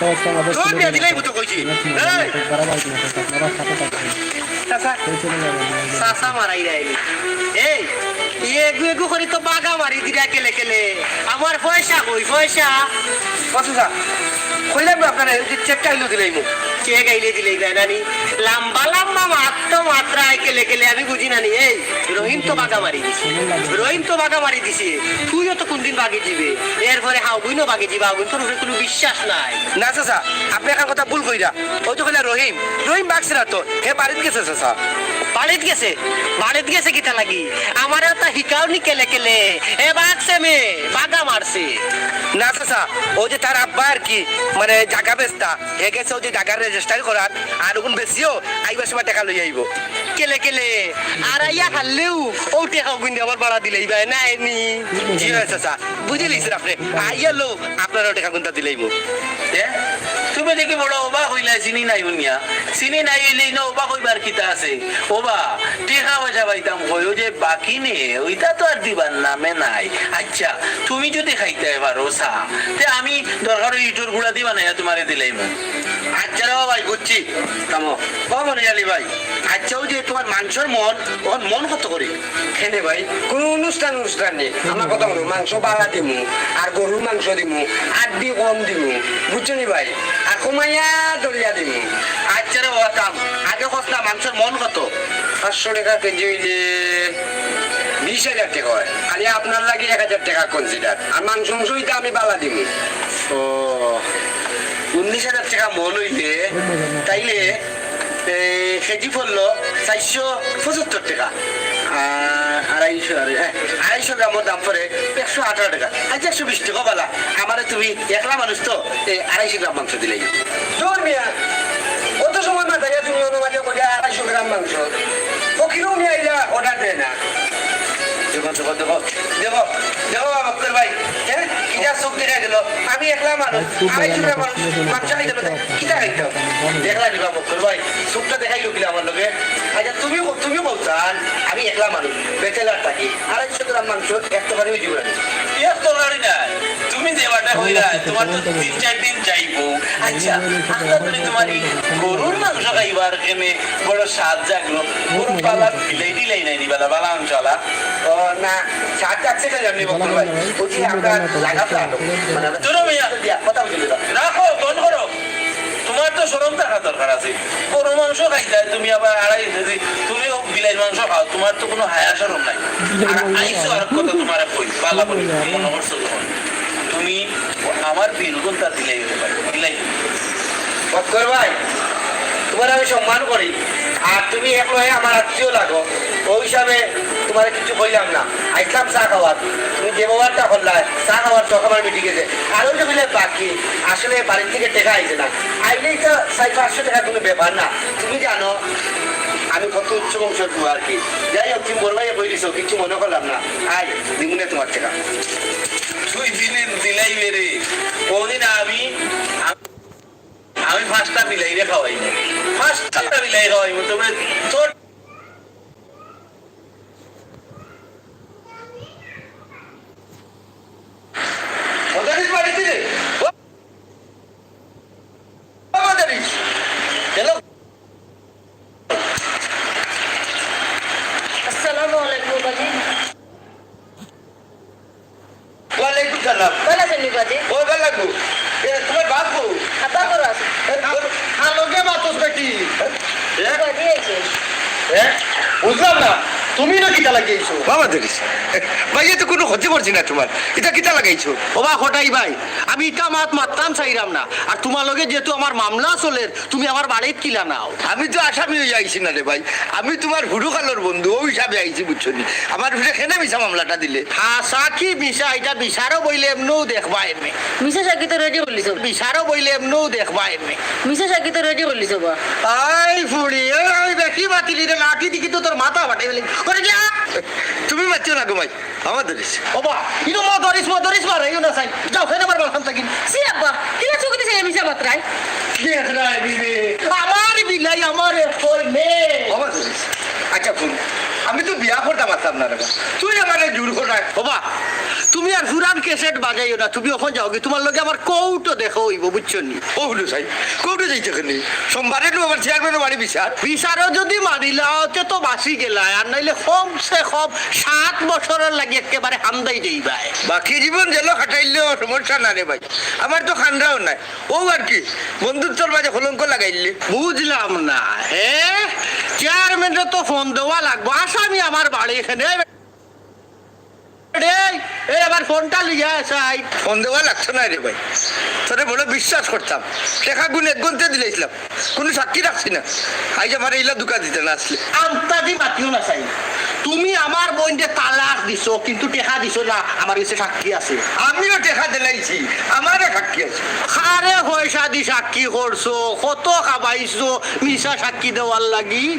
এটা হচ্ছে আমাদের আপনারা সাথে থাকবেন করি তো বাগা মারি দিরা কেলে কেলে আমার পয়সা কই পয়সা কতটা কইলাম আপনার? চেকটা আইলো দিলাই মু চেক আইলে দিলাই দেয় নানি? লম্বা লম্বা মাত্র মাত্রায় কেলে কেলে, আমি বুঝি নানি, এই, রহিম তো বাগা মারি দিছে। রহিম তো বাগা মারি দিছে। তুইও তো কোনদিন বাগে দিবে এরপরে হাও বুইনো বাগে দিবা আগুন তোর কোনো বিশ্বাস নাই। না চাচা, আপনি এখন কথা ভুল কইরা। ওই তো কইলা রহিম রহিম বাগছে তো, হে বাড়িত গেছে চাচা। বাড়িত গেছে বাড়িত গেছে কিতা লাগি? আমার একটা হিকাও নি কেলে কেলে? এ বাগছে মে বাগা মারছে। না চাচা ওই যে তার আব্বা আর কি মানে জায়গা বেচতা হে গেছে ওই যে জায়গার রেজিস্টার করার আর ওগুন বেশিও আইবার সময় টাকা লই আইব। কেলে কেলে? আর আইয়া খাল্লেও ও টেকা গুন্ডে আমার বাড়া দিলেই ভাই না এনি জি হয় চাচা বুঝে লিছেন আপনি। আইয়া লো আপনারও টাকা গুনটা দিলেইব এ? তুমি দেখি বড় অবাক হইলা চিনি নাই শুনিয়া চিনি নাই হইলে না অবাক হইবার কিতা আছে? ওবা টেকা পয়সা পাইতাম কই যে বাকি নে, ওইটা তো আর দিবার নামে নাই। আচ্ছা তুমি যদি খাইতে পারো চা তে আমি দরকার ইটুর গুড়া দিবা না তোমারে দিলেই আচ্ছা রে ভাই, বুঝছি। কামো ও মনে জানি ভাই। আচ্ছা যে তোমার মাংসের মন, ওর মন কত করে? খেলে ভাই, কোনো অনুষ্ঠান অনুষ্ঠান নেই। আমার কথা বলো, মাংস বালা দিমু, আর গরুর মাংস দিমু আড্ডি কম দিমু। বুঝছ ভাই? আর কমাইয়া দরিয়া দিমু। কাম। আগে কষ্ট মাংসের মন কত? পাঁচশো টাকা কেজি হইলে বিশ হাজার টাকা হয়। খালি আপনার লাগে এক হাজার টাকা কনসিডার আর মাংস মাংস হইতে আমি বালা দিমু। ও উনিশ হাজার টাকা মন হইতে তাইলে কেজি পড়ল চারশো পঁচাত্তর টাকা। আড়াইশো হ্যাঁ, আড়াইশো গ্রামের দাম পড়ে একশো আঠারো টাকা। আচ্ছা একশো বিশ টাকা বলা। আমারে তুমি একলা মানুষ তো আড়াইশো গ্রাম মাংস দিলেই জোর মিয়া অত সময় না থাকে তুমি অনুমানে করে আড়াইশো গ্রাম মাংস। ফকিরও নিয়ে আইলা অর্ডার দেয় না। দেখো দেখো দেখো দেখো দেখো বক্তর ভাই। হ্যাঁ কিটা চোখ দেখা গেল আমি একলা মানুষ আড়াইশো গ্রাম মানুষ মাংস খাইতে পারে। কিটা খাইতে দেখলা দিবা বক্তর ভাই। চোখটা দেখাইলো কিনা আমার লগে? আচ্ছা তুমি তুমি বলতান আমি একলা মানুষ বেচেলার থাকি। আড়াইশো গ্রাম মাংস একটা করে দিব না ইয়ার দরকারই নাই তুমি দেবাটা হইলা তোমার তো তিন চার দিন যাইবো। আচ্ছা আচ্ছা তুমি তোমার গরুর মাংস খাইবার কেনে বড় স্বাদ জাগলো। গরু পালা দিলাই দিলাই নাই নিবালা বালা আলা? ও না সাত যাচ্ছে না জানি বক্তর ভাই? বলছি আমরা লাগাতে আনো মানে চলো। দিয়া কথা বুঝলি রাখো বন্ধ করো। তোমার তো সরম থাকা দরকার আছে। গরু মাংস খাইতে তুমি আবার আড়াই কেজি তুমি বিলাই মাংস খাও। তোমার তো কোনো হায়া সরম নাই। আর আইসো আর কথা তোমার কই পালা বলি। মনে করছ তুমি আমার বিল কোনটা দিলাই হতে পারে ভাই, তোমার আমি সম্মান করি, আর তুমি একলো হয়ে আমার আত্মীয় লাগো। ওই হিসাবে তোমার কিছু কইলাম না। আইসলাম চা খাওয়ার। তুমি যে ব্যবহারটা করলা চা খাওয়ার চক আমার মিটি গেছে। আর ওই যে কইলে বাকি, আসলে বাড়ির থেকে টেকা আইছে না। আইলেই তো সাড়ে পাঁচশো টাকা কোনো ব্যাপার না। তুমি জানো, আমি কত উচ্চ বউ আর কি। যাই হোক, তুমি বলবাই বই কিছু মনে করলাম না। আই দিগুনে তোমার টাকা। তুই দিলে দিলাই মেরে। কোনদিন আমি আমি পাঁচটা বিলাই রে খাওয়াই। পাঁচটা বিলাই খাওয়াই। তবে তোর মদারিস বাড়িতে রে ও ও মদারিস হ্যালো আসসালামু আলাইকুম বাজি ওয়ালাইকুম সালাম ভালো আছেন বাজি ও ভালো লাগবো এ তোমার বাপু আব্বা করো আছে আলোকে বাতস বেটি বাজি আইছে হ্যাঁ বুঝলাম না তুমি না কিতা লাগাইছো বাবা দেখিস ভাই এ তো কোনো হতে পারছি না তোমার এটা কিতা লাগাইছো ওবা হটাই ভাই। আমি ইটা মাত মারতাম চাইরাম না। আর তোমার লগে যেহেতু আমার মামলা চলে তুমি আমার বাড়িত কিলা নাও আমি তো আসামি হয়ে আইছি না রে ভাই। আমি তোমার হুডু কালোর বন্ধু ওই হিসাবে আইছি বুঝছ নি আমার ভিতরে কেন মিশা মামলাটা দিলে? হাসা কি বিশা এটা বিশারও বইলে এমনিও দেখবা এমনি মিসা সাকি তো রেডি করলিছ বিশারও বইলে এমনিও দেখবা এমনি মিসা সাকি তো রেডি করলিছ বা। আই ফুড়ি ওই দেখি বাতিলি রে লাঠি দিকি তো তোর মাথা ফাটাই ফেলি। করে যা। তুমি মারছো না গো ভাই আমার ধরিস। ওবা ইনো মো ধরিস মো ধরিস মারে ইউ না সাই। যাও ফেনে মারবার খান থাকি। সি আব্বা মিসা মাত্রাই দেখ বিবে আমার বিলাই আমার কই মে ধরিস। আচ্ছা শুন। আমি তো বিয়া করতে পারতাম না তুই আমার জোর করায় ওবা কেসেট বাজাইও না? তুমি ওখানে যাও তোমার লগে আমার কৌটো দেখো হইব বুঝছ নি? হলো সাই কোর্টে যাইতে কেন? সোমবারে তো আমার চেয়ারম্যানের বাড়ি বিচার। বিচারও যদি মানিলা হতে তো বাঁচি গেলা আর নাইলে কমসে কম সাত বছরের লাগে একেবারে হামদাই যাইবাই বাকি জীবন জেলো খাটাইলেও সমস্যা না রে ভাই। আমার তো খান্ডাও নাই। ও আর কি বন্ধুত্বর মাঝে কলঙ্ক লাগাইলে। বুঝলাম না হে? চেয়ারম্যানের তো ফোন দেওয়া লাগবো। আসামি আমার বাড়ি এখানে। এই আবার ফোনটা লিয়ে আসাই। ফোন দেওয়া লাগতো না রে ভাই। তোরে বলে বিশ্বাস করতাম। টেকা গুণ এক গন্তে দিলেছিলাম। কোনো সাক্ষী রাখছি না। আইজ আমার এইলা দুকা দিতে না আসলে। আমতাদি মাতিও না চাই। তুমি আমার বোনকে তালাক দিছো কিন্তু টেকা দিছো না। আমার কাছে সাক্ষী আছে। আমিও টেকা দিলাইছি। আমারও সাক্ষী আছে। খারে পয়সা দি সাক্ষী করছ? কত খাবাইছো মিশা সাক্ষী দেওয়ার লাগি?